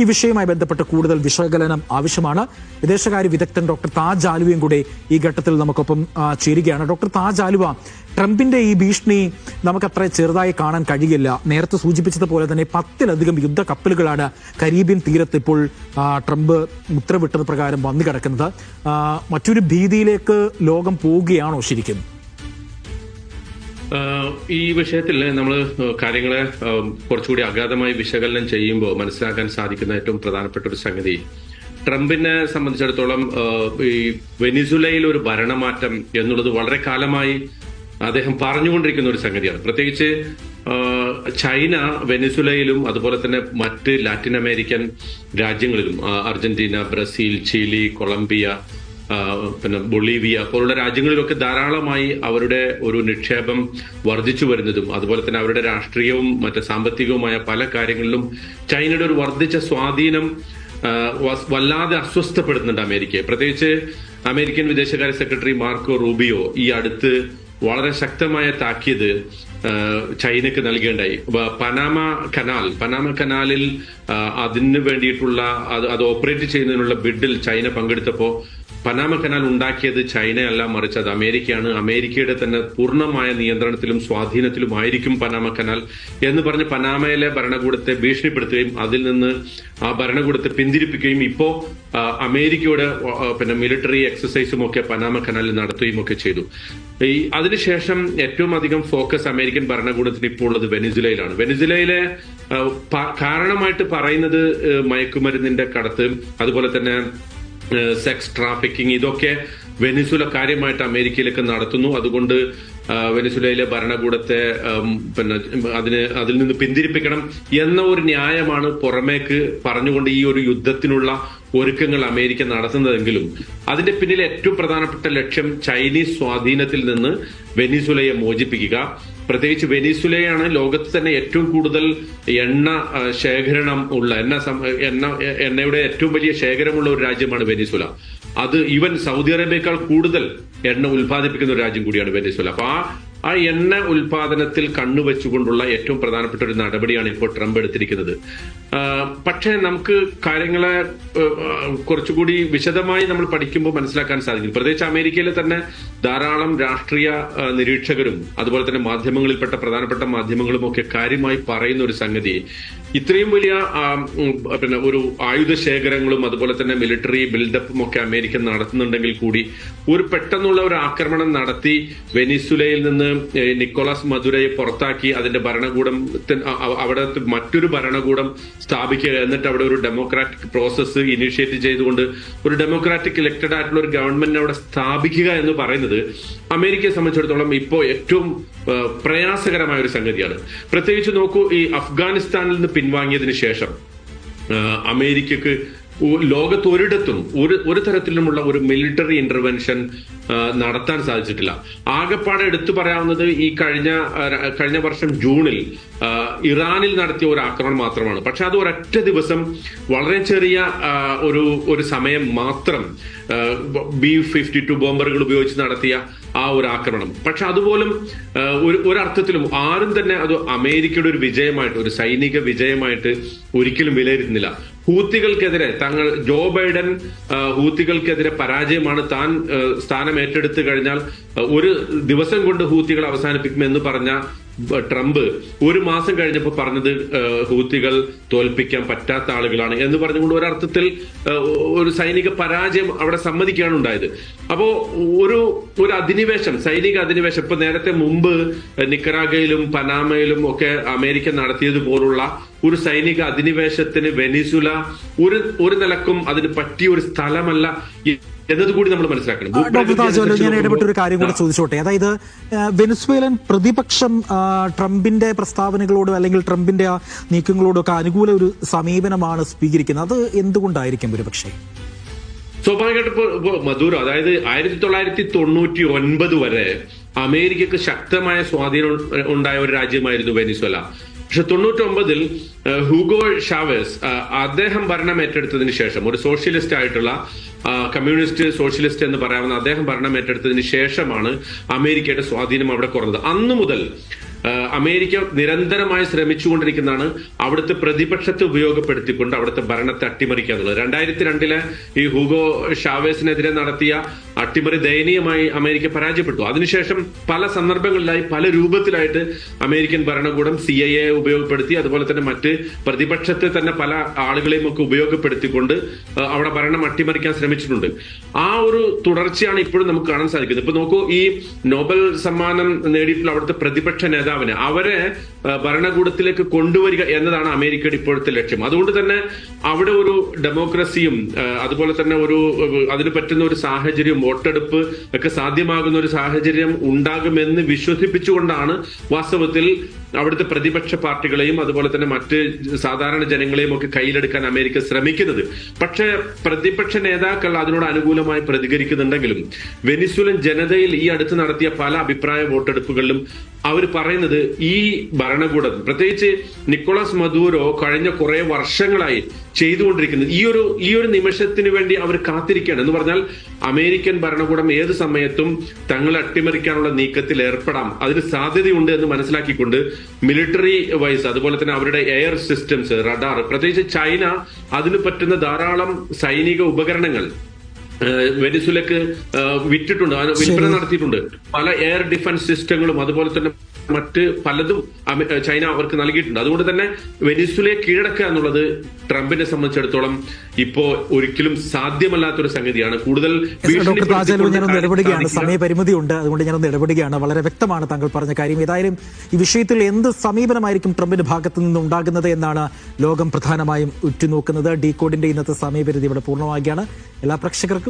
ഈ വിഷയവുമായി ബന്ധപ്പെട്ട് കൂടുതൽ വിശകലനം ആവശ്യമാണ്. വിദേശകാര്യ വിദഗ്ധൻ ഡോക്ടർ താജ് ആലുവയും കൂടെ ഈ ഘട്ടത്തിൽ നമുക്കൊപ്പം ചേരുകയാണ്. ഡോക്ടർ താജ് ആലുവ ട്രംപിന്റെ ഈ ഭീഷണി നമുക്കത്ര ചെറുതായി കാണാൻ കഴിയില്ല. നേരത്തെ സൂചിപ്പിച്ചതുപോലെ തന്നെ പത്തിലധികം യുദ്ധ കപ്പലുകളാണ് കരീബിയൻ തീരത്ത് ഇപ്പോൾ ട്രംപ് ഉത്തരവിട്ടത് പ്രകാരം വന്നു കിടക്കുന്നത് മറ്റൊരു ഭീതിയിലേക്ക് ലോകം പോവുകയാണോ ശരിക്കും? ഈ വിഷയത്തിൽ നമ്മൾ കാര്യങ്ങളെ കുറച്ചുകൂടി അഗാധമായി വിശകലനം ചെയ്യുമ്പോൾ മനസ്സിലാക്കാൻ സാധിക്കുന്ന ഏറ്റവും പ്രധാനപ്പെട്ട ഒരു സംഗതി. ട്രംപിനെ സംബന്ധിച്ചിടത്തോളം ഈ വെനിസുലയിൽ ഒരു ഭരണമാറ്റം എന്നുള്ളത് വളരെ കാലമായി അദ്ദേഹം പറഞ്ഞുകൊണ്ടിരിക്കുന്ന ഒരു സംഗതിയാണ്. പ്രത്യേകിച്ച് ചൈന വെനിസുലയിലും അതുപോലെ തന്നെ മറ്റ് ലാറ്റിൻ അമേരിക്കൻ രാജ്യങ്ങളിലും അർജന്റീന ബ്രസീൽ ചിലി കൊളംബിയ പിന്നെ ബൊളീവിയ പോലുള്ള രാജ്യങ്ങളിലൊക്കെ ധാരാളമായി അവരുടെ ഒരു നിക്ഷേപം വർദ്ധിച്ചു വരുന്നതും അതുപോലെ തന്നെ അവരുടെ രാഷ്ട്രീയവും മറ്റു സാമ്പത്തികവുമായ പല കാര്യങ്ങളിലും ചൈനയുടെ ഒരു വർദ്ധിച്ച സ്വാധീനം വല്ലാതെ അസ്വസ്ഥപ്പെടുന്നുണ്ട് അമേരിക്കയെ. പ്രത്യേകിച്ച് അമേരിക്കൻ വിദേശകാര്യ സെക്രട്ടറി മാർക്കോ റൂബിയോ ഈ അടുത്ത് വളരെ ശക്തമായ താക്കീത് ആ, ചൈനക്ക് നൽകേണ്ടായി. പനാമ കനാൽ പനാമ കനാലിൽ അതിന് വേണ്ടിയിട്ടുള്ള അത് അത് ഓപ്പറേറ്റ് ചെയ്യുന്നതിനുള്ള ബിഡിൽ ചൈന പങ്കെടുത്തപ്പോൾ പനാമ കനാൽ ഉണ്ടാക്കിയത് ചൈനയല്ല മറിച്ച് അത് അമേരിക്കയാണ്. അമേരിക്കയുടെ തന്നെ പൂർണമായ നിയന്ത്രണത്തിലും സ്വാധീനത്തിലുമായിരിക്കും പനാമ കനാൽ എന്ന് പറഞ്ഞ് പനാമയിലെ ഭരണകൂടത്തെ ഭീഷണിപ്പെടുത്തുകയും അതിൽ നിന്ന് ആ ഭരണകൂടത്തെ പിന്തിരിപ്പിക്കുകയും ഇപ്പോ അമേരിക്കയുടെ പിന്നെ മിലിറ്ററി എക്സസൈസും ഒക്കെ പനാമ കനാലിൽ നടത്തുകയും ഒക്കെ ചെയ്തു. ഈ അതിനുശേഷം ഏറ്റവും അധികം ഫോക്കസ് അമേരിക്കൻ ഭരണകൂടത്തിന് ഇപ്പോൾ ഉള്ളത് വെനിസുലയിലാണ്. വെനിസുലയിലെ കാരണമായിട്ട് പറയുന്നത് മയക്കുമരുന്നിന്റെ കടത്ത് അതുപോലെ തന്നെ സെക്സ് ട്രാഫിക്കിംഗ് ഇതൊക്കെ വെനിസുല കാര്യമായിട്ട് അമേരിക്കയിലൊക്കെ നടത്തുന്നു. അതുകൊണ്ട് വെനിസുലയിലെ ഭരണകൂടത്തെ പിന്നെ അതിന് അതിൽ നിന്ന് പിന്തിരിപ്പിക്കണം എന്ന ഒരു ന്യായമാണ് പുറമേക്ക് പറഞ്ഞുകൊണ്ട് ഈ ഒരു യുദ്ധത്തിനുള്ള ഒരുക്കങ്ങൾ അമേരിക്ക നടത്തുന്നതെങ്കിലും. അതിന്റെ പിന്നിലെ ഏറ്റവും പ്രധാനപ്പെട്ട ലക്ഷ്യം ചൈനീസ് സ്വാധീനത്തിൽ നിന്ന് വെനിസുലയെ മോചിപ്പിക്കുക. പ്രത്യേകിച്ച് വെനിസുലയാണ് ലോകത്ത് തന്നെ ഏറ്റവും കൂടുതൽ എണ്ണ ശേഖരണം ഉള്ള എണ്ണ എണ്ണ എണ്ണയുടെ ഏറ്റവും വലിയ ശേഖരമുള്ള ഒരു രാജ്യമാണ് വെനിസുല. അത് ഈവൻ സൗദി അറേബ്യയേക്കാൾ കൂടുതൽ എണ്ണ ഉത്പാദിപ്പിക്കുന്ന ഒരു രാജ്യം കൂടിയാണ് വെനിസുല. അപ്പൊ ആ ആ എണ്ണ ഉൽപാദനത്തിൽ കണ്ണുവെച്ചുകൊണ്ടുള്ള ഏറ്റവും പ്രധാനപ്പെട്ട ഒരു നടപടിയാണ് ഇപ്പോൾ ട്രംപ് എടുത്തിരിക്കുന്നത്. പക്ഷേ നമുക്ക് കാര്യങ്ങളെ കുറച്ചുകൂടി വിശദമായി നമ്മൾ പഠിക്കുമ്പോൾ മനസ്സിലാക്കാൻ സാധിക്കും. പ്രത്യേകിച്ച് അമേരിക്കയിലെ തന്നെ ധാരാളം രാഷ്ട്രീയ നിരീക്ഷകരും അതുപോലെ തന്നെ മാധ്യമങ്ങളിൽപ്പെട്ട പ്രധാനപ്പെട്ട മാധ്യമങ്ങളും ഒക്കെ കാര്യമായി പറയുന്ന ഒരു സംഗതി. ഇത്രയും വലിയ പിന്നെ ഒരു ആയുധ ശേഖരങ്ങളും അതുപോലെ തന്നെ മിലിറ്ററി ബിൽഡപ്പും ഒക്കെ അമേരിക്ക നടത്തുന്നുണ്ടെങ്കിൽ കൂടി ഒരു പെട്ടെന്നുള്ള ഒരു ആക്രമണം നടത്തി വെനിസുലയിൽ നിന്ന് നിക്കോളാസ് മധുരയെ പുറത്താക്കി അതിന്റെ ഭരണകൂടം അവിടെ മറ്റൊരു ഭരണകൂടം സ്ഥാപിക്കുക എന്നിട്ട് അവിടെ ഒരു ഡെമോക്രാറ്റിക് പ്രോസസ്സ് ഇനിഷ്യേറ്റ് ചെയ്തുകൊണ്ട് ഒരു ഡെമോക്രാറ്റിക് ഇലക്റ്റഡ് ആയിട്ടുള്ള ഒരു ഗവൺമെന്റ് അവിടെ സ്ഥാപിക്കുക എന്ന് പറയുന്നത് അമേരിക്കയെ സംബന്ധിച്ചിടത്തോളം ഇപ്പോൾ ഏറ്റവും പ്രയാസകരമായ ഒരു സംഗതിയാണ്. പ്രത്യേകിച്ച് നോക്കൂ ഈ അഫ്ഗാനിസ്ഥാനിൽ നിന്ന് പിൻവാങ്ങിയതിനു ശേഷം അമേരിക്കക്ക് ലോകത്ത് ഒരിടത്തും ഒരു ഒരു തരത്തിലുമുള്ള ഒരു മിലിറ്ററി ഇന്റർവെൻഷൻ നടത്താൻ സാധിച്ചിട്ടില്ല. ആകെപ്പാടെ എടുത്തു പറയാവുന്നത് ഈ കഴിഞ്ഞ കഴിഞ്ഞ വർഷം ജൂണിൽ ഇറാനിൽ നടത്തിയ ഒരു ആക്രമണം മാത്രമാണ്. പക്ഷെ അത് ഒരൊറ്റ ദിവസം വളരെ ചെറിയ ഒരു ഒരു സമയം മാത്രം ബി ഫിഫ്റ്റി ടു ബോംബറുകൾ ഉപയോഗിച്ച് നടത്തിയ ആ ഒരു ആക്രമണം. പക്ഷെ അതുപോലും ഒരു ഒരർത്ഥത്തിലും ആരും തന്നെ അത് അമേരിക്കയുടെ ഒരു വിജയമായിട്ട് ഒരു സൈനിക വിജയമായിട്ട് ഒരിക്കലും വിലയിരുത്തുന്നില്ല. ഹൂത്തികൾക്കെതിരെ തങ്ങൾ ജോ ബൈഡൻ ഹൂത്തികൾക്കെതിരെ പരാജയമാണ് താൻ സ്ഥാനം ഏറ്റെടുത്തു കഴിഞ്ഞാൽ ഒരു ദിവസം കൊണ്ട് ഹൂത്തികൾ അവസാനിപ്പിക്കുമെന്ന് പറഞ്ഞ ട്രംപ് ഒരു മാസം കഴിഞ്ഞപ്പോൾ പറഞ്ഞത് ഹൂത്തികൾ തോൽപ്പിക്കാൻ പറ്റാത്ത ആളുകളാണ് എന്ന് പറഞ്ഞുകൊണ്ട് ഒരർത്ഥത്തിൽ ഒരു സൈനിക പരാജയം അവിടെ സമ്മതിക്കുകയാണ് ഉണ്ടായത്. അപ്പോ ഒരു ഒരു അധിനിവേശം സൈനിക അധിനിവേശം ഇപ്പൊ നേരത്തെ മുമ്പ് നിക്കറാഗയിലും പനാമയിലും ഒക്കെ അമേരിക്ക നടത്തിയതുപോലുള്ള ഒരു സൈനിക അധിനിവേശത്തിന് വെനിസുല ഒരു ഒരു നിലക്കും അതിന് പറ്റിയ ഒരു സ്ഥലമല്ല എന്നതുകൂടി നമ്മൾ മനസ്സിലാക്കണം. ഡോക്ടർ ഞാൻ ഇടപെട്ട ഒരു കാര്യം കൂടെ. ചോദിച്ചോട്ടെ. അതായത് വെനസ്വേലൻ പ്രതിപക്ഷം ട്രംപിന്റെ പ്രസ്താവനകളോടോ അല്ലെങ്കിൽ ട്രംപിന്റെ ആ നീക്കങ്ങളോടൊക്കെ അനുകൂല ഒരു സമീപനമാണ് സ്വീകരിക്കുന്നത്. അത് എന്തുകൊണ്ടായിരിക്കും ഒരു പക്ഷേ സ്വാഭാവികമായിട്ട് ഇപ്പോൾ ഇപ്പൊ മധുര അതായത് ആയിരത്തി തൊള്ളായിരത്തി തൊണ്ണൂറ്റി ഒൻപത് വരെ അമേരിക്കക്ക് ശക്തമായ സ്വാധീനം ഉണ്ടായ ഒരു രാജ്യമായിരുന്നു വെനിസ്വല. പക്ഷെ തൊണ്ണൂറ്റൊമ്പതിൽ ഹൂഗോ ഷാവേസ് അദ്ദേഹം ഭരണം ഏറ്റെടുത്തതിന് ശേഷം ഒരു സോഷ്യലിസ്റ്റ് ആയിട്ടുള്ള കമ്മ്യൂണിസ്റ്റ് സോഷ്യലിസ്റ്റ് എന്ന് പറയാവുന്ന അദ്ദേഹം ഭരണം ഏറ്റെടുത്തതിന് ശേഷമാണ് അമേരിക്കയുടെ സ്വാധീനം അവിടെ കുറഞ്ഞത്. അന്നു മുതൽ അമേരിക്ക നിരന്തരമായി ശ്രമിച്ചുകൊണ്ടിരിക്കുന്നതാണ് അവിടുത്തെ പ്രതിപക്ഷത്തെ ഉപയോഗപ്പെടുത്തിക്കൊണ്ട് അവിടുത്തെ ഭരണത്തെ അട്ടിമറിക്കുക എന്നുള്ളത് രണ്ടായിരത്തി രണ്ടിലെ ഈ ഹൂഗോ ഷാവേസിനെതിരെ നടത്തിയ അട്ടിമറി ദയനീയമായി അമേരിക്ക പരാജയപ്പെട്ടു. അതിനുശേഷം പല സന്ദർഭങ്ങളിലായി പല രൂപത്തിലായിട്ട് അമേരിക്കൻ ഭരണകൂടം സി ഐ എ ഉപയോഗപ്പെടുത്തി അതുപോലെ തന്നെ മറ്റ് പ്രതിപക്ഷത്തെ തന്നെ പല ആളുകളെയും ഒക്കെ ഉപയോഗപ്പെടുത്തിക്കൊണ്ട് അവിടെ ഭരണം അട്ടിമറിക്കാൻ ശ്രമിച്ചിട്ടുണ്ട്. ആ ഒരു തുടർച്ചയാണ് ഇപ്പോഴും നമുക്ക് കാണാൻ സാധിക്കുന്നത്. ഇപ്പൊ നോക്കൂ ഈ നോബൽ സമ്മാനം നേടിയിട്ടുള്ള അവിടുത്തെ പ്രതിപക്ഷ നേതാവിനെ അവരെ ഭരണകൂടത്തിലേക്ക് കൊണ്ടുവരിക എന്നതാണ് അമേരിക്കയുടെ ഇപ്പോഴത്തെ ലക്ഷ്യം. അതുകൊണ്ട് തന്നെ അവിടെ ഒരു ഡെമോക്രസിയും അതുപോലെ തന്നെ ഒരു അതിന് പറ്റുന്ന ഒരു സാഹചര്യം വോട്ടെടുപ്പ് ഒക്കെ സാധ്യമാകുന്ന ഒരു സാഹചര്യം ഉണ്ടാകുമെന്ന് വിശ്വസിപ്പിച്ചുകൊണ്ടാണ് വാസ്തവത്തിൽ അവിടുത്തെ പ്രതിപക്ഷ പാർട്ടികളെയും അതുപോലെ തന്നെ മറ്റ് സാധാരണ ജനങ്ങളെയും ഒക്കെ കയ്യിലെടുക്കാൻ അമേരിക്ക ശ്രമിക്കുന്നത്. പക്ഷേ പ്രതിപക്ഷ നേതാക്കൾ അതിനോട് അനുകൂലമായി പ്രതികരിക്കുന്നുണ്ടെങ്കിലും വെനിസുലൻ ജനതയിൽ ഈ അടുത്ത് നടത്തിയ പല അഭിപ്രായ വോട്ടെടുപ്പുകളിലും അവർ പറയുന്നത് ഈ ഭരണകൂടം പ്രത്യേകിച്ച് നിക്കോളാസ് മദൂരോ കഴിഞ്ഞ കുറെ വർഷങ്ങളായി ചെയ്തുകൊണ്ടിരിക്കുന്നത് ഈ ഒരു ഈ ഒരു നിമിഷത്തിന് വേണ്ടി അവർ കാത്തിരിക്കുകയാണ്. എന്ന് പറഞ്ഞാൽ അമേരിക്കൻ ഭരണകൂടം ഏത് സമയത്തും തങ്ങളെ അട്ടിമറിക്കാനുള്ള നീക്കത്തിൽ ഏർപ്പെടാം. അതിന് സാധ്യതയുണ്ട് എന്ന് മനസ്സിലാക്കിക്കൊണ്ട് മിലിറ്ററി വൈസ് അതുപോലെ തന്നെ അവരുടെ എയർ സിസ്റ്റംസ് റഡാർ പ്രത്യേകിച്ച് ചൈന അതിന് പറ്റുന്ന ധാരാളം സൈനിക ഉപകരണങ്ങൾ വെനിസുലക്ക് വിറ്റിട്ടുണ്ട്. വിൽപ്പന നടത്തിയിട്ടുണ്ട്. പല എയർ ഡിഫൻസ് സിസ്റ്റങ്ങളും അതുപോലെ തന്നെ മറ്റ് പലതും ചൈന അവർക്ക് നൽകിയിട്ടുണ്ട്. അതുകൊണ്ട് തന്നെ വെനിസുലയെ കീഴടക്കുക എന്നുള്ളത് ട്രംപിനെ സംബന്ധിച്ചിടത്തോളം ഇപ്പോ ഒരിക്കലും സാധ്യമല്ലാത്തൊരു സംഗതിയാണ്. കൂടുതൽ ഇടപെടുകയാണ്. സമയപരിമിതി സമയപരിമിതിയുണ്ട് അതുകൊണ്ട് ഞാനൊന്ന് ഇടപെടുകയാണ്. വളരെ വ്യക്തമാണ് താങ്കൾ പറഞ്ഞ കാര്യം. ഏതായാലും ഈ വിഷയത്തിൽ എന്ത് സമീപനമായിരിക്കും ട്രംപിന്റെ ഭാഗത്ത് നിന്ന് ഉണ്ടാകുന്നത് എന്നാണ് ലോകം പ്രധാനമായും ഉറ്റുനോക്കുന്നത്. ഡി കോഡിന്റെ ഇന്നത്തെ സമയപരിധി ഇവിടെ പൂർണമാകുകയാണ് എല്ലാ പ്രേക്ഷകർക്കും